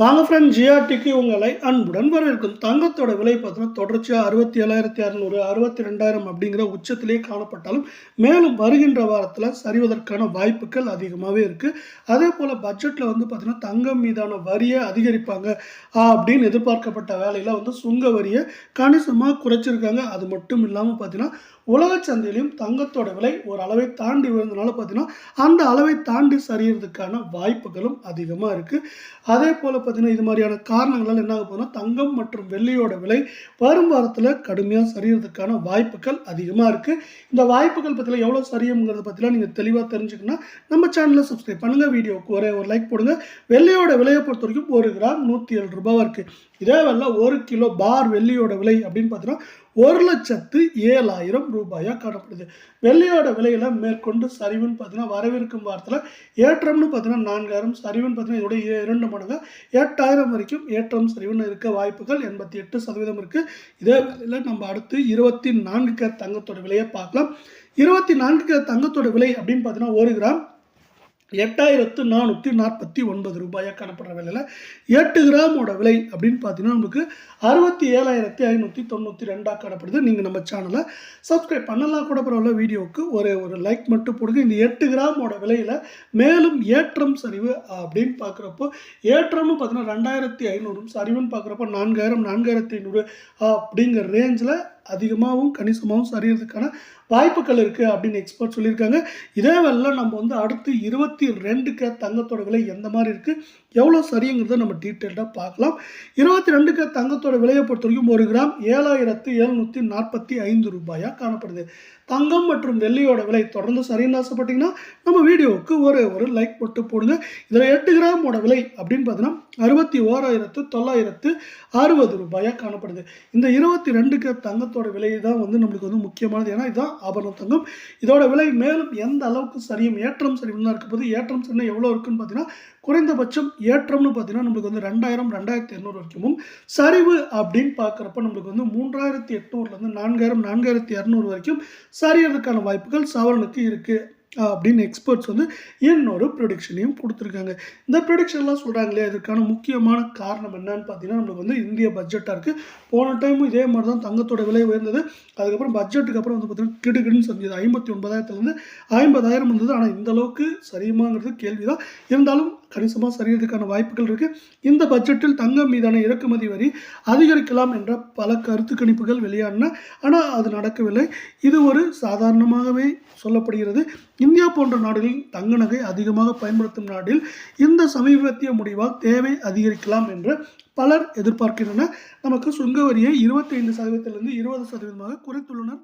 வாங்க ஃப்ரெண்ட் ஜிஆர்டிக்கு உங்களை அன்புடன் வரவேற்கும். தங்கத்தோட விலை பார்த்தோன்னா தொடர்ச்சியாக அறுபத்தி ஏழாயிரத்தி அறநூறு அறுபத்தி ரெண்டாயிரம் அப்படிங்கிற உச்சத்திலே காணப்பட்டாலும் மேலும் வருகின்ற வாரத்தில் சரிவதற்கான வாய்ப்புகள் அதிகமாகவே இருக்குது அதே போல் பட்ஜெட்டில் வந்து பார்த்தீங்கன்னா தங்கம் மீதான வரியை அதிகரிப்பாங்க. அப்படின்னு எதிர்பார்க்கப்பட்ட வேலையில் வந்து சுங்க வரியை கணிசமாக குறைச்சிருக்காங்க. அது மட்டும் இல்லாமல் பார்த்தீங்கன்னா உலக சந்தையிலையும் தங்கத்தோட விலை ஒரு அளவை தாண்டி விழுந்தனால பார்த்தீங்கன்னா அந்த அளவை தாண்டி சரியறதுக்கான வாய்ப்புகளும் அதிகமாக இருக்குது அதே போல் பார்த்தீங்கன்னா இது மாதிரியான காரணங்களால் என்ன ஆக தங்கம் மற்றும் வெள்ளியோட விலை வரும் வாரத்தில் கடுமையாக சரியறதுக்கான வாய்ப்புகள் அதிகமாக இருக்குது இந்த வாய்ப்புகள் பற்றியில் எவ்வளோ சரியுங்கிறத பற்றிலாம் நீங்கள் தெளிவாக தெரிஞ்சுக்கணும்னா நம்ம சேனலில் சப்ஸ்கிரைப் பண்ணுங்கள் வீடியோவுக்கு ஒரே ஒரு லைக் போடுங்க. வெள்ளியோட விலையை பொறுத்த வரைக்கும் ஒரு கிராம் நூற்றி ஏழு ரூபாவாக இருக்குது இதே வேலை ஒரு கிலோ பார் வெள்ளியோட விலை அப்படின்னு பார்த்தீங்கன்னா ஒரு லட்சத்து ஏழாயிரம் ரூபாயாக காணப்படுது. வெள்ளையோட விலையில் மேற்கொண்டு சரிவுன்னு பார்த்தீங்கன்னா வரவிருக்கும் வாரத்தில் ஏற்றம்னு பார்த்தீங்கன்னா நான்காயிரம் சரிவுன்னு பார்த்தீங்கன்னா இதோட இரண்டு மடங்கு எட்டாயிரம் வரைக்கும் ஏற்றம் சரிவுன்னு இருக்க வாய்ப்புகள் எண்பத்தி எட்டு சதவீதம் இருக்குது இதே வேலையில் நம்ம அடுத்து இருபத்தி நான்கு கேர் தங்கத்தோட விலையை பார்க்கலாம். இருபத்தி நான்கு கேர் தங்கத்தோட விலை அப்படின்னு பார்த்தீங்கன்னா ஒரு கிராம் எட்டாயிரத்து நானூற்றி நாற்பத்தி ஒன்பது ரூபாயாக காணப்படுற விலையில் எட்டு கிராமோட விலை அப்படின்னு பார்த்தீங்கன்னா நமக்கு அறுபத்தி ஏழாயிரத்தி ஐநூற்றி தொண்ணூற்றி ரெண்டாக காணப்படுது. நீங்கள் நம்ம சேனலை சப்ஸ்கிரைப் பண்ணலாம் கூட பரவாயில்ல. வீடியோவுக்கு ஒரு ஒரு லைக் மட்டும் போடுங்க. இந்த எட்டு கிராமோட விலையில் மேலும் ஏற்றம் சரிவு அப்படின்னு பார்க்குறப்போ ஏற்றம்னு பார்த்தீங்கன்னா ரெண்டாயிரத்தி ஐநூறும் சரிவுன்னு பார்க்குறப்போ நான்காயிரம் நான்காயிரத்தி ஐநூறு அப்படிங்கிற ரேஞ்சில் அதிகமாகவும் கணிசமாகவும் சரியறதுக்கான வாய்ப்புகள் இருக்குது அப்படின்னு எக்ஸ்பர்ட் சொல்லியிருக்காங்க. இதே வேலை நம்ம வந்து அடுத்து இருபத்தி ரெண்டு கே தங்கத்தோட விலை எந்த மாதிரி இருக்குது எவ்வளோ சரிங்கிறத நம்ம டீட்டெயில்டாக பார்க்கலாம். இருபத்தி ரெண்டு கே தங்கத்தோட விலையை பொறுத்த வரைக்கும் ஒரு கிராம் ஏழாயிரத்து எழுநூற்றி நாற்பத்தி ஐந்து ரூபாயாக காணப்படுது. தங்கம் மற்றும் வெள்ளியோட விலை தொடர்ந்து சரின்னு ஆசைப்பட்டிங்கன்னா நம்ம வீடியோவுக்கு ஒரு ஒரு லைக் போட்டு போடுங்க. இதில் எட்டு கிராமோட விலை அப்படின்னு பார்த்தீங்கன்னா அறுபத்தி ஓராயிரத்து தொள்ளாயிரத்து அறுபது ரூபாயாக காணப்படுது. இந்த இருபத்தி ரெண்டு கே தங்கத்தோட விலை தான் வந்து நம்மளுக்கு வந்து முக்கியமானது. ஏன்னா இதுதான் ஆபரண தங்கம். இதோட விலை மேலும் எந்த அளவுக்கு சரியும் ஏற்றம் சரியும் தான் இருக்க போது ஏற்றம் சரினா எவ்வளோ இருக்குன்னு பார்த்தீங்கன்னா குறைந்தபட்சம் ஏற்றம்னு பார்த்தீங்கன்னா நம்மளுக்கு வந்து ரெண்டாயிரம் ரெண்டாயிரத்தி இரநூறு வரைக்கும் சரிவு அப்படின்னு பார்க்குறப்ப நம்மளுக்கு வந்து மூன்றாயிரத்தி எட்நூறுலேருந்து நான்காயிரம் நான்காயிரத்தி இரநூறு வரைக்கும் சரியறதுக்கான வாய்ப்புகள் சவரனுக்கு இருக்குது அப்படின்னு எக்ஸ்பர்ட்ஸ் வந்து இன்னொரு ப்ரொடிக்ஷனையும் கொடுத்துருக்காங்க. இந்த ப்ரொடிக்ஷன்லாம் சொல்கிறாங்களே இதுக்கான முக்கியமான காரணம் என்னன்னு பார்த்தீங்கன்னா நம்மளுக்கு வந்து இந்திய பட்ஜெட்டாக இருக்குது போன டைமும் இதே மாதிரி தான் தங்கத்தோட விலை உயர்ந்தது. அதுக்கப்புறம் பட்ஜெட்டுக்கு அப்புறம் வந்து பார்த்தீங்கன்னா கிடுகிடுன்னு செஞ்சது ஐம்பத்தி ஒன்பதாயிரத்துலேருந்து ஐம்பதாயிரம் இருந்தது ஆனால் இந்த அளவுக்கு சரியுமாங்கிறது கேள்வி தான் இருந்தாலும் கணிசமாக சரியறதுக்கான வாய்ப்புகள் இருக்குது இந்த பட்ஜெட்டில் தங்கம் மீதான இறக்குமதி வரி அதிகரிக்கலாம் என்ற பல கருத்து கணிப்புகள் வெளியாகின ஆனால் அது நடக்கவில்லை. இது ஒரு சாதாரணமாகவே சொல்லப்படுகிறது. இந்தியா போன்ற நாடுகளில் தங்க நகை அதிகமாக பயன்படுத்தும் நாட்டில் இந்த சமீபத்திய முடிவால் தேவை அதிகரிக்கலாம் என்று பலர் எதிர்பார்க்கின்றனர். நமக்கு சுங்க வரியை இருபத்தைந்து சதவீதத்திலிருந்து இருபது சதவீதமாக குறைத்துள்ளனர்.